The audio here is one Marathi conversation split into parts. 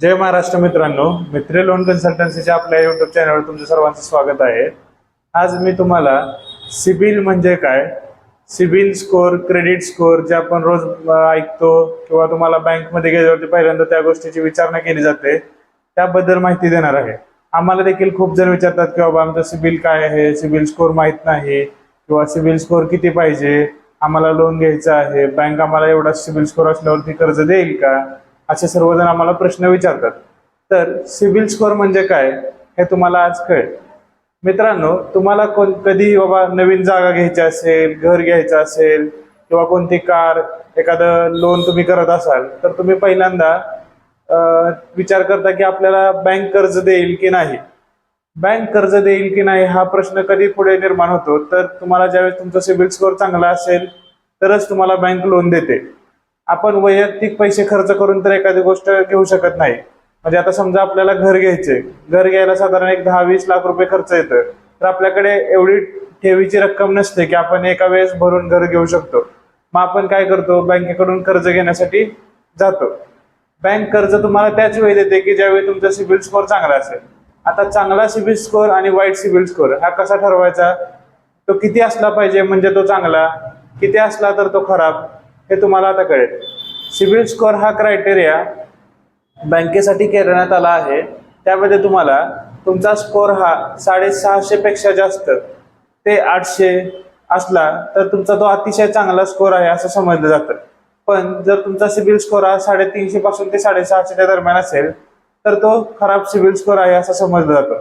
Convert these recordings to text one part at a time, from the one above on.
जय महाराष्ट्र मित्रांनो मित्र लोन कन्सल्टन्सीच्या आपल्या युट्यूब चॅनलवर तुमचं सर्वांचं स्वागत आहे. आज मी तुम्हाला सिबिल म्हणजे काय? सिबिल स्कोअर क्रेडिट स्कोअर जे आपण रोज ऐकतो किंवा तुम्हाला बँकमध्ये गेल्यावरती पहिल्यांदा त्या गोष्टीची विचारणा केली जाते त्याबद्दल माहिती देणार आहे. आम्हाला देखील खूप जण विचारतात की बाबा आमचं सिबिल काय आहे? सिबिल स्कोअर माहीत नाही किंवा सिबिल स्कोअर किती पाहिजे? आम्हाला लोन घ्यायचं आहे. बँक आम्हाला एवढा सिबिल स्कोअर असल्यावरती कर्ज देईल का? असे सर्वजण आम्हाला प्रश्न विचारतात. तर सिबिल स्कोअर म्हणजे काय हे तुम्हाला आज कळेल. मित्रांनो तुम्हाला कोण कधी बाबा नवीन जागा घ्यायची असेल घर घ्यायचं असेल किंवा कोणती कार एखादं लोन तुम्ही करत असाल तर तुम्ही पहिल्यांदा विचार करता की आपल्याला बँक कर्ज देईल की नाही. बँक कर्ज देईल की नाही हा प्रश्न कधी पुढे निर्माण होतो तर तुम्हाला ज्यावेळेस तुमचा सिबिल स्कोअर चांगला असेल तरच तुम्हाला बँक लोन देते. आपण वैयक्तिक पैसे खर्च करून तर एखादी गोष्ट घेऊ शकत नाही. म्हणजे आता समजा आपल्याला घर घ्यायचे घर घ्यायला साधारण एक दहा वीस लाख रुपये खर्च येतोय. तर आपल्याकडे एवढी ठेवीची रक्कम नसते की आपण एका वेळेस भरून घर घेऊ शकतो. मग आपण काय करतो? बँकेकडून कर्ज घेण्यासाठी जातो. बँक कर्ज तुम्हाला त्याच वेळी देते की ज्यावेळी तुमचा सिबिल स्कोअर चांगला असेल. आता चांगला सिबिल स्कोअर आणि वाईट सिबिल स्कोअर हा कसा ठरवायचा? तो किती असला पाहिजे म्हणजे तो चांगला. किती असला तर तो खराब. हे तुम्हाला आता कळेल. सिबिल स्कोअर हा क्रायटेरिया बँकेसाठी करण्यात आला आहे. त्यामध्ये तुम्हाला तुमचा स्कोअर हा साडेसहाशे पेक्षा जास्त ते आठशे असला तर तुमचा तो अतिशय चांगला स्कोअर आहे असं समजलं जातं. पण जर तुमचा सिबिल स्कोअर हा साडेतीनशे पासून ते साडेसहाशेच्या दरम्यान असेल तर तो खराब सिबिल स्कोअर आहे असं समजलं जातं.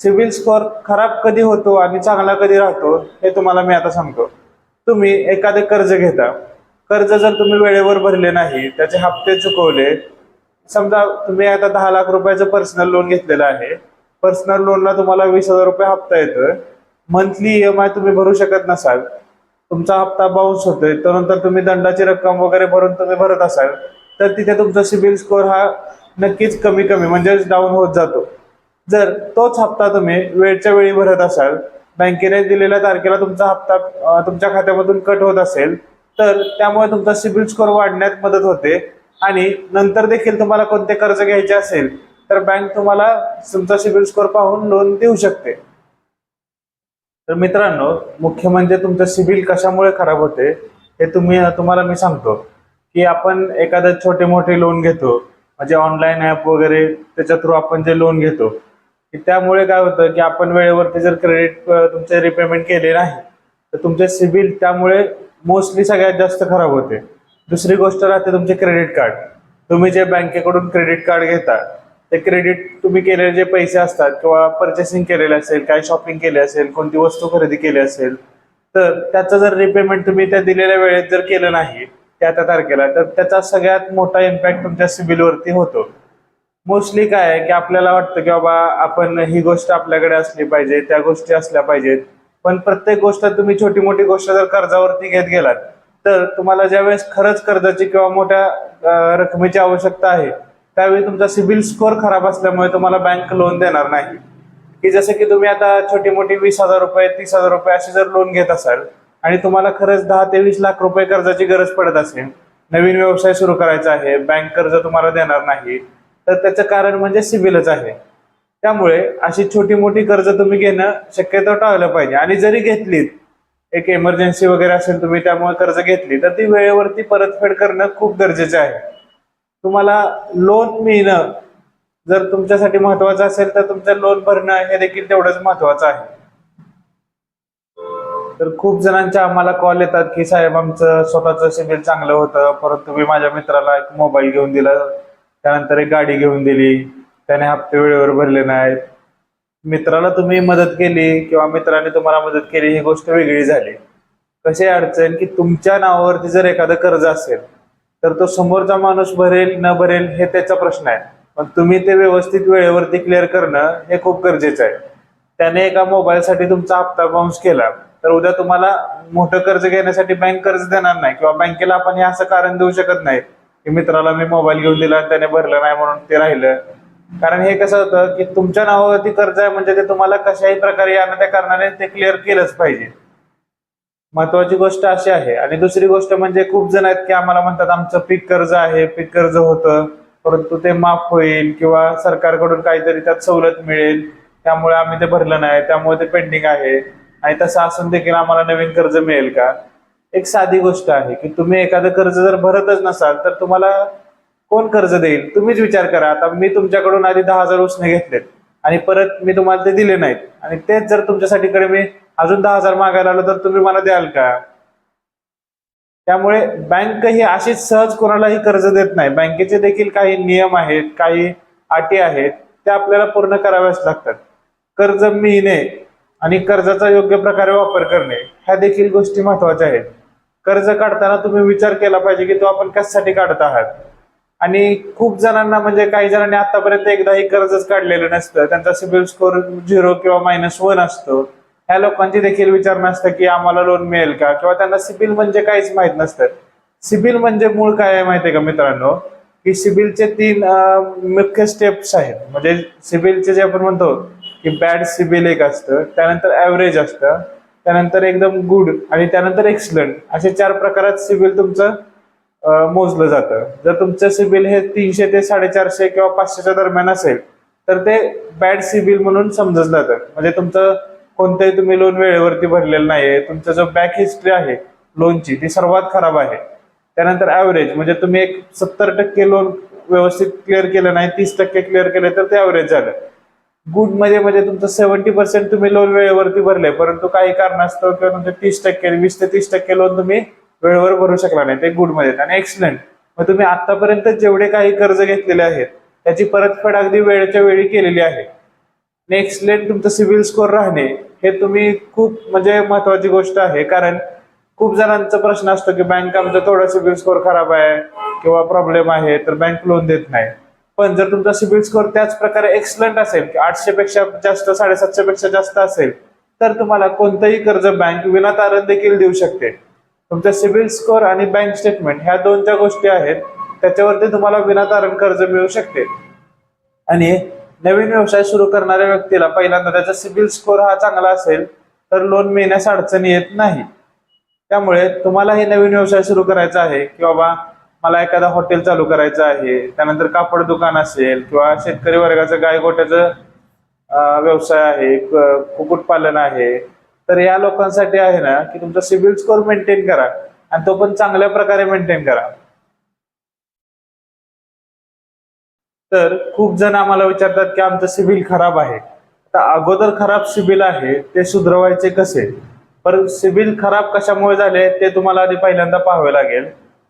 सिबिल स्कोअर खराब कधी होतो आणि चांगला कधी राहतो हे तुम्हाला मी आता सांगतो. तुम्ही एखादं कर्ज घेता. कर्ज जर तुम्ही वेळेवर भरले नाही त्याचे हप्ते चुकवले समजा तुम्ही आता दहा लाख रुपयाचं पर्सनल लोन घेतलेलं आहे पर्सनल लोनला तुम्हाला वीस हजार रुपये हप्ता येतोय मंथली ई एम आय तुम्ही भरू शकत नसाल तुमचा हप्ता बाउन्स होतोय त्यानंतर तुम्ही दंडाची रक्कम वगैरे भरून तुम्ही भरत असाल तर तिथे तुमचा सिबिल स्कोअर हा नक्कीच कमी कमी म्हणजेच डाऊन होत जातो. जर तोच हप्ता तुम्ही वेळच्या वेळी भरत असाल बँकेने दिलेल्या तारखेला तुमचा हप्ता तुमच्या खात्यामधून कट होत असेल तर त्यामुळे तुमचा सिबिल स्कोअर वाढण्यात मदत होते. आणि नंतर देखील तुम्हाला कोणते कर्ज घ्यायचे असेल तर बँक तुम्हाला तुमचा सिबिल स्कोअर पाहून लोन देऊ शकते. तर मित्रांनो मुख्य म्हणजे तुमचं सिबिल कशामुळे खराब होते हे तुम्ही तुम्हाला मी सांगतो. की आपण एखादं छोटे मोठे लोन घेतो म्हणजे ऑनलाईन ॲप वगैरे त्याच्या थ्रू आपण जे लोन घेतो की त्यामुळे काय होतं की आपण वेळेवरती जर क्रेडिट तुमचे रिपेमेंट केले नाही तर तुमचे सिबिल त्यामुळे मोस्टली सगळ्यात जास्त खराब होते. दुसरी गोष्ट राहते तुमचे क्रेडिट कार्ड. तुम्ही जे बँकेकडून क्रेडिट कार्ड घेता ते क्रेडिट तुम्ही केलेले जे पैसे असतात किंवा पर्चेसिंग केलेले असेल काय शॉपिंग केले असेल कोणती वस्तू खरेदी केली असेल तर त्याचं जर रिपेमेंट तुम्ही त्या दिलेल्या वेळेत जर केलं नाही त्या त्या तारखेला तर त्याचा सगळ्यात मोठा इम्पॅक्ट तुमच्या सिबिलवरती होतो. मोस्टली काय आहे की आपल्याला वाटतं की बाबा आपण ही गोष्ट आपल्याकडे असली पाहिजे त्या गोष्टी असल्या पाहिजेत. पण प्रत्येक गोष्ट तुम्ही छोटी मोठी गोष्ट जर कर्जावरती घेत गेलात तर तुम्हाला ज्यावेळेस खरंच कर्जाची किंवा मोठ्या रकमेची आवश्यकता आहे त्यावेळी तुमचा सिबिल स्कोअर खराब असल्यामुळे तुम्हाला बँक लोन देणार नाही. की जसं की तुम्ही आता छोटी मोठी वीस हजार रुपये तीस हजार रुपये असे जर लोन घेत असाल आणि तुम्हाला खरंच दहा ते वीस लाख रुपये कर्जाची गरज पडत असेल नवीन व्यवसाय सुरू करायचा आहे बँक कर्ज तुम्हाला देणार नाही तर त्याचं कारण म्हणजे सिबिलच आहे. त्यामुळे अशी छोटी मोठी कर्ज तुम्ही घेणं शक्यतो टाळलं पाहिजे. आणि जरी घेतलीत एक इमर्जन्सी वगैरे असेल तुम्ही त्यामुळे कर्ज घेतली तर ती वेळेवरती परतफेड करणं खूप गरजेचं आहे. तुम्हाला लोन मिळणं जर तुमच्यासाठी महत्वाचं असेल तर तुमचं लोन भरणं हे देखील तेवढंच महत्वाचं आहे. तर खूप जणांच्या आम्हाला कॉल येतात की साहेब आमचं स्वतःचं सिबिल चांगलं होतं परत तुम्ही माझ्या मित्राला एक मोबाईल घेऊन दिला त्यानंतर एक गाडी घेऊन दिली त्याने हप्ते वेळेवर भरले नाहीत. मित्राला तुम्ही मदत केली किंवा मित्राने तुम्हाला मदत केली ही गोष्ट वेगळी झाली. कशी अडचण की तुमच्या नावावरती जर एखादं कर्ज असेल तर तो समोरचा माणूस भरेल न भरेल हे त्याचा प्रश्न आहे. पण तुम्ही ते व्यवस्थित वेळेवरती क्लिअर करणं हे खूप गरजेचं आहे. त्याने एका मोबाईलसाठी तुमचा हप्ता बाउन्स केला तर उद्या तुम्हाला मोठं कर्ज घेण्यासाठी बँक कर्ज देणार नाही किंवा बँकेला आपण हे असं कारण देऊ शकत नाही की मित्राला मी मोबाईल घेऊन दिला आणि त्याने भरलं नाही म्हणून ते राहिलं. कारण हे कसं होतं की तुमच्या नावावरती कर्ज आहे म्हणजे ते तुम्हाला कशाही प्रकारे या त्या कारणाने ते क्लिअर केलंच पाहिजे. महत्वाची गोष्ट अशी आहे. आणि दुसरी गोष्ट म्हणजे खूप जण आहेत की आम्हाला म्हणतात आमचं पीक कर्ज आहे पीक कर्ज होतं परंतु ते माफ होईल किंवा सरकारकडून काहीतरी त्यात सवलत मिळेल त्यामुळे आम्ही ते भरलं नाही त्यामुळे ते पेंडिंग आहे. आणि तसं असून देखील आम्हाला नवीन कर्ज मिळेल का? एक साधी गोष्ट आहे की तुम्ही एखादं कर्ज जर भरतच नसाल तर तुम्हाला कोण कर्ज देईल? तुम्हीच विचार करा. आता मी तुमच्याकडून आधी दहा हजार उसने घेतलेत. आणि परत मी तुम्हाला ते दिले नाहीत. आणि तेच जर तुमच्यासाठी कडे मी अजून दहा हजार मागायला आलो तर तुम्ही मला द्याल का? त्यामुळे बँक ही अशीच सहज कोणालाही कर्ज देत नाही. बँकेचे देखील काही नियम आहेत काही अटी आहेत त्या आपल्याला पूर्ण कराव्याच लागतात. कर्ज मिळणे आणि कर्जाचा योग्य प्रकारे वापर करणे ह्या देखील गोष्टी महत्त्वाच्या आहेत. कर्ज काढताना तुम्ही विचार केला पाहिजे की तो आपण कशासाठी काढत आहात? आणि खूप जणांना म्हणजे काही जणांनी आतापर्यंत एकदाही कर्जच काढलेलं नसतं. त्यांचा सिबिल स्कोअर झिरो किंवा मायनस वन असतो. ह्या लोकांची देखील विचार नसतं की आम्हाला लोन मिळेल का? किंवा त्यांना सिबिल म्हणजे काहीच माहीत नसतं. सिबिल म्हणजे मूळ काय आहे माहिती आहे का मित्रांनो? की सिबिलचे तीन मुख्य स्टेप्स आहेत. म्हणजे सिबिलचे जे आपण म्हणतो की बॅड सिबिल एक असतं त्यानंतर ऍव्हरेज असतं त्यानंतर एकदम गुड आणि त्यानंतर एक्सलंट असे चार प्रकारात सिबिल तुमचं मोजलं जातं. जर तुमचं सिबिल हे तीनशे ते साडेचारशे किंवा पाचशेच्या दरम्यान असेल तर ते बॅड सिबिल म्हणून समजलं जातं. म्हणजे तुमचं कोणतंही तुम्ही लोन वेळेवरती भरलेलं नाहीये तुमचा जो बॅक हिस्ट्री आहे लोनची ती सर्वात खराब आहे. त्यानंतर ॲव्हरेज म्हणजे तुम्ही एक सत्तर टक्के लोन व्यवस्थित क्लिअर केलं नाही तीस टक्के क्लिअर केले तर ते ॲव्हरेज झालं. गुडमध्ये म्हणजे तुमचं सेव्हन्टी पर्सेंट तुम्ही लोन वेळेवरती भरले परंतु काही कारणास्तव किंवा तुमचे तीस टक्के वीस ते तीस टक्के लोन तुम्ही वेळेवर भरू शकला नाही. ते गुडमध्ये आणि एक्सलंट मग तुम्ही आतापर्यंत जेवढे काही कर्ज घेतलेले आहेत त्याची परतफेड अगदी वेळेच्या वेळी केलेली आहे. आणि एक्सलेंट तुमचं सिबिल स्कोअर राहणे हे तुम्ही खूप म्हणजे महत्वाची गोष्ट आहे. कारण खूप जणांचा प्रश्न असतो की बँक आमचा थोडा सिबिल स्कोअर खराब आहे किंवा प्रॉब्लेम आहे तर बँक लोन देत नाही. पण जर तुमचा सिबिल स्कोअर त्याच प्रकारे एक्सलंट असेल की आठशे पेक्षा जास्त साडेसातशे पेक्षा जास्त असेल तर तुम्हाला कोणतंही कर्ज बँक विना तारण देखील देऊ शकते. तुमचा सिबिल स्कोअर आणि बँक स्टेटमेंट ह्या दोन ज्या गोष्टी आहेत त्याच्यावरती तुम्हाला विनातारण कर्ज मिळू शकते. आणि नवीन व्यवसाय सुरू करणाऱ्या व्यक्तीला पहिल्यांदा त्याचा सिबिल स्कोअर हा चांगला असेल तर लोन मिळण्यास अडचणी येत नाही. त्यामुळे तुम्हाला हे नवीन व्यवसाय सुरू करायचा आहे की बाबा मला एखादा हॉटेल चालू करायचं आहे त्यानंतर कापड दुकान असेल किंवा शेतकरी वर्गाचं गायगोट्याचं व्यवसाय आहे कुक्कुटपालन आहे तर या लोकांसाठी आहे ना की तुमचा सिबिल स्कोअर मेंटेन करा आणि तो पण चांगल्या प्रकारे मेंटेन करा. तर खूप जण आम्हाला विचारतात की आमचं सिबिल खराब आहे. आता अगोदर खराब सिबिल आहे ते सुधरवायचे कसे? पर सिबिल खराब कशामुळे झाले ते तुम्हाला आधी पहिल्यांदा पाहावे लागेल.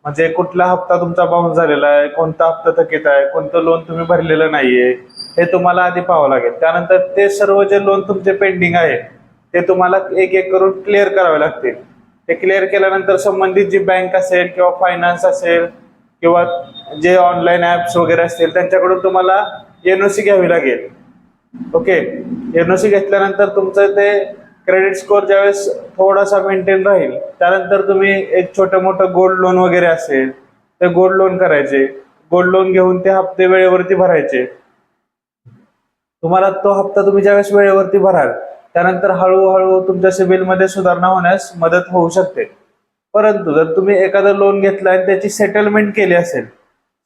म्हणजे कुठला हप्ता तुमचा बाउन्स झालेला आहे कोणता हप्ता थकीत आहे कोणतं लोन तुम्ही भरलेलं नाहीये हे तुम्हाला आधी पाहावं लागेल. त्यानंतर ते सर्व जे लोन तुमचे पेंडिंग आहे ते तुम्हाला एक एक करून क्लिअर करावे लागतील. ते क्लिअर केल्यानंतर संबंधित जी बँक असेल किंवा फायनान्स असेल किंवा जे ऑनलाईन ॲप्स वगैरे असतील त्यांच्याकडून तुम्हाला एन ओ सी घ्यावी लागेल. ओके एन ओ सी घेतल्यानंतर तुमचं ते क्रेडिट स्कोअर ज्यावेळेस थोडासा मेंटेन राहील त्यानंतर तुम्ही एक छोटं मोठं गोल्ड लोन वगैरे असेल ते गोल्ड लोन करायचे. गोल्ड लोन घेऊन ते हप्ते वेळेवरती भरायचे. तुम्हाला तो हप्ता तुम्ही ज्यावेळेस वेळेवरती भराल त्यानंतर हळूहळू तुमच्या सिबिलमध्ये सुधारणा होण्यास मदत होऊ शकते. परंतु जर तुम्ही एखादं लोन घेतलं आणि त्याची सेटलमेंट केली असेल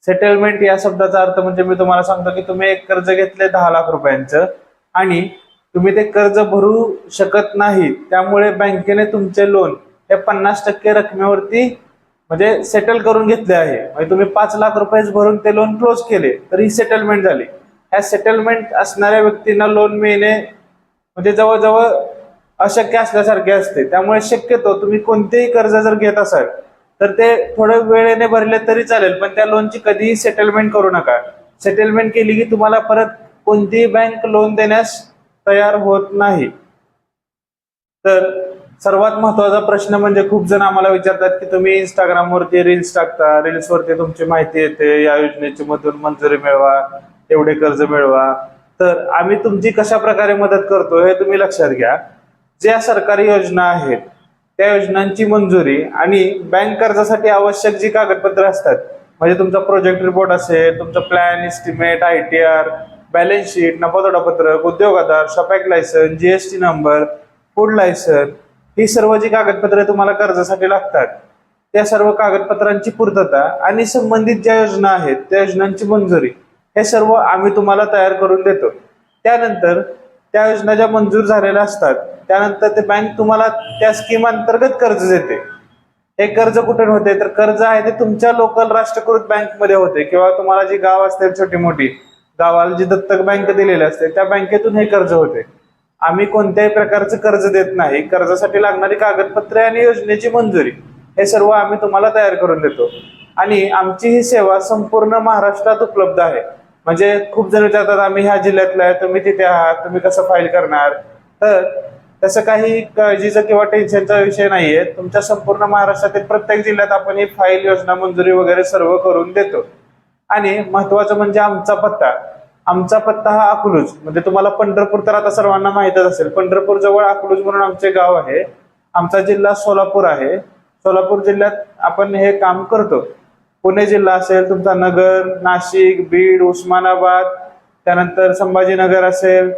सेटलमेंट या शब्दाचा अर्थ म्हणजे मी तुम्हाला सांगतो की तुम्ही एक कर्ज घेतले दहा लाख रुपयांचं आणि तुम्ही ते कर्ज भरू शकत नाही त्यामुळे बँकेने तुमचे लोन हे पन्नास टक्के रकमेवरती म्हणजे सेटल करून घेतले आहे. म्हणजे तुम्ही पाच लाख रुपयेच भरून ते लोन क्लोज केले तर ही सेटलमेंट झाली. ह्या सेटलमेंट असणाऱ्या व्यक्तींना लोन मिळणे म्हणजे जवळजवळ अशक्य असल्यासारखे असते. त्यामुळे शक्यतो तुम्ही कोणतेही कर्ज जर घेत असाल तर ते थोडं वेळेने भरले तरी चालेल पण त्या लोनची कधीही सेटलमेंट करू नका. सेटलमेंट केली की तुम्हाला परत कोणतीही बँक लोन देण्यास तयार होत नाही. तर सर्वात महत्त्वाचा प्रश्न म्हणजे खूप जण आम्हाला विचारतात की तुम्ही इंस्टाग्रामवरती रील्स टाकता रील्सवरती तुमची माहिती येते या योजनेची मधून मंजुरी मिळवा एवढे कर्ज मिळवा. तर आम्ही तुमची कशा प्रकारे मदत करतो हे तुम्ही लक्षात घ्या. ज्या सरकारी योजना आहेत त्या योजनांची मंजुरी आणि बँक कर्जासाठी आवश्यक जी कागदपत्रे असतात म्हणजे तुमचा प्रोजेक्ट रिपोर्ट असेल तुमचं plan estimate I T R balance sheet नफातोडापत्रक Udyog Aadhaar shop act license GST number food license ही सर्व जी कागदपत्रे तुम्हाला कर्जासाठी लागतात त्या सर्व कागदपत्रांची पूर्तता आणि संबंधित ज्या योजना आहेत त्या योजनांची मंजुरी हे सर्व आम्ही तुम्हाला तयार करून देतो. त्यानंतर त्या योजना ज्या मंजूर झालेल्या असतात त्यानंतर ते बँक तुम्हाला त्या स्कीम अंतर्गत कर्ज देते. हे कर्ज कुठे होते? तर कर्ज आहे ते तुमच्या लोकल राष्ट्रीयकृत बँकमध्ये होते किंवा तुम्हाला जी गाव असते छोटी मोठी गावाला जी दत्तक बँक दिलेली असते त्या बँकेतून हे कर्ज होते. आम्ही कोणत्याही प्रकारचं कर्ज देत नाही. कर्जासाठी लागणारी कागदपत्रे आणि योजनेची मंजुरी हे सर्व आम्ही तुम्हाला तयार करून देतो. आणि आमची ही सेवा संपूर्ण महाराष्ट्रात उपलब्ध आहे. म्हणजे खूप जण विचारतात आम्ही ह्या जिल्ह्यातला आहे तुम्ही तिथे आहात तुम्ही कसं फाईल करणार? तर तसं काही काळजीचं किंवा टेन्शनचा विषय नाहीये. तुमच्या संपूर्ण महाराष्ट्रातील प्रत्येक जिल्ह्यात आपण ही फाईल योजना मंजुरी वगैरे सर्व करून देतो. आणि महत्वाचं म्हणजे आमचा पत्ता. आमचा पत्ता हा अकलूज. म्हणजे तुम्हाला पंढरपूर तर आता सर्वांना माहीतच असेल. पंढरपूर जवळ अकलूज म्हणून आमचे गाव आहे. आमचा जिल्हा सोलापूर आहे. सोलापूर जिल्ह्यात आपण हे काम करतो. पुणे जिल्हा असेल तुमचा नगर नाशिक बीड उस्मानाबाद त्यानंतर संभाजीनगर असेल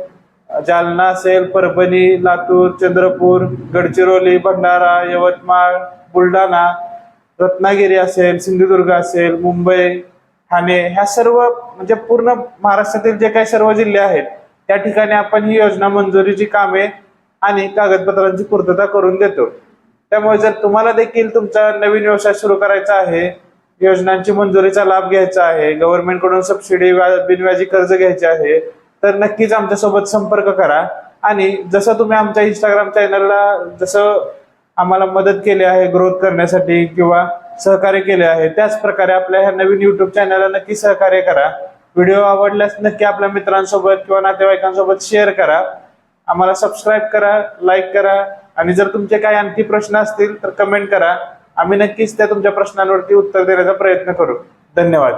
जालना असेल परभणी लातूर चंद्रपूर गडचिरोली भंडारा यवतमाळ बुलढाणा रत्नागिरी असेल सिंधुदुर्ग असेल मुंबई ठाणे ह्या सर्व म्हणजे पूर्ण महाराष्ट्रातील जे काही सर्व जिल्हे आहेत त्या ठिकाणी आपण ही योजना मंजुरीची कामे आणि कागदपत्रांची पूर्तता करून देतो. त्यामुळे जर तुम्हाला देखील तुमचा नवीन व्यवसाय सुरू करायचा आहे योजनांची मंजुरीचा लाभ घ्यायचा आहे गव्हर्नमेंटकडून सबसिडी बिनव्याजी कर्ज घ्यायचे आहे तर नक्कीच आमच्यासोबत संपर्क करा. आणि जसं तुम्ही आमच्या इंस्टाग्राम चॅनलला जसं आम्हाला मदत केली आहे ग्रोथ करण्यासाठी किंवा सहकार्य केले आहे त्याच प्रकारे आपल्या ह्या नवीन युट्यूब चॅनलला नक्की सहकार्य करा. व्हिडिओ आवडल्यास नक्की आपल्या मित्रांसोबत किंवा नातेवाईकांसोबत शेअर करा. आम्हाला सबस्क्राईब करा लाईक करा. आणि जर तुमचे काही आणखी प्रश्न असतील तर कमेंट करा. आम्ही नक्कीच त्या तुमच्या प्रश्नांवरती उत्तर देण्याचा प्रयत्न करू. धन्यवाद.